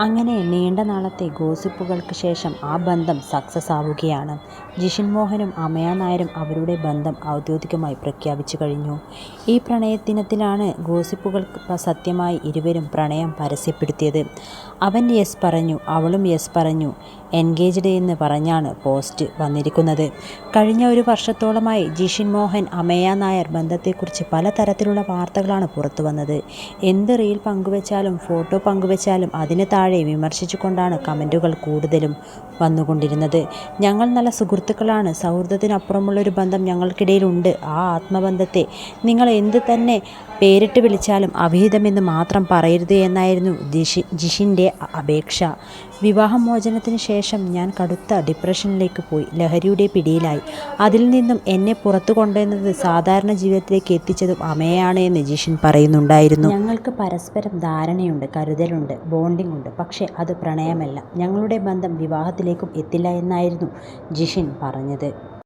അങ്ങനെ നീണ്ട നാളത്തെ ഗോസിപ്പുകൾക്ക് ശേഷം ആ ബന്ധം സക്സസ് ആവുകയാണ്. ജിഷിൻ മോഹനും അമയ നായരും അവരുടെ ബന്ധം ഔദ്യോഗികമായി പ്രഖ്യാപിച്ചു കഴിഞ്ഞു. ഈ പ്രണയദിനത്തിലാണ് ഗോസിപ്പുകൾക്ക് സത്യമായി ഇരുവരും പ്രണയം പരസ്യപ്പെടുത്തിയത്. അവൻ യെസ് പറഞ്ഞു അവളും യെസ് പറഞ്ഞു എൻഗേജ്ഡ് എന്ന് പറഞ്ഞാണ് പോസ്റ്റ് വന്നിരിക്കുന്നത്. കഴിഞ്ഞ ഒരു വർഷത്തോളമായി ജിഷിൻ മോഹൻ അമയ നായർ ബന്ധത്തെക്കുറിച്ച് പലതരത്തിലുള്ള വാർത്തകളാണ് പുറത്തുവന്നത്. എന്ത് റീൽ പങ്കുവച്ചാലും ഫോട്ടോ പങ്കുവച്ചാലും അതിന് താഴെ വിമർശിച്ചുകൊണ്ടാണ് കമന്റുകൾ കൂടുതലും വന്നുകൊണ്ടിരുന്നത്. ഞങ്ങൾ നല്ല സുഹൃത്തുക്കളാണ്. സൗഹൃദത്തിനപ്പുറമുള്ളൊരു ബന്ധം ഞങ്ങൾക്കിടയിലുണ്ട്. ആ ആത്മബന്ധത്തെ നിങ്ങൾ എന്ത് തന്നെ പേരിട്ട് വിളിച്ചാലും അവിഹിതമെന്ന് മാത്രം പറയരുത് എന്നായിരുന്നു ജിഷിന്റെ അപേക്ഷ. വിവാഹമോചനത്തിന് ശേഷം ഞാൻ കടുത്ത ഡിപ്രഷനിലേക്ക് പോയി. ലഹരിയുടെ പിടിയിലായി. അതിൽ നിന്നും എന്നെ പുറത്തു കൊണ്ടുവന്നത് സാധാരണ ജീവിതത്തിലേക്ക് എത്തിച്ചതും അമ്മയാണ് എന്ന് ജിഷൻ പറയുന്നുണ്ടായിരുന്നു. ഞങ്ങൾക്ക് പരസ്പരം ധാരണയുണ്ട്. കരുതലുണ്ട്. ബോണ്ടിംഗ് ഉണ്ട്. പക്ഷേ അത് പ്രണയമല്ല. ഞങ്ങളുടെ ബന്ധം വിവാഹത്തിലേക്കും എത്തില്ല എന്നായിരുന്നു ജിഷിൻ പറഞ്ഞത്.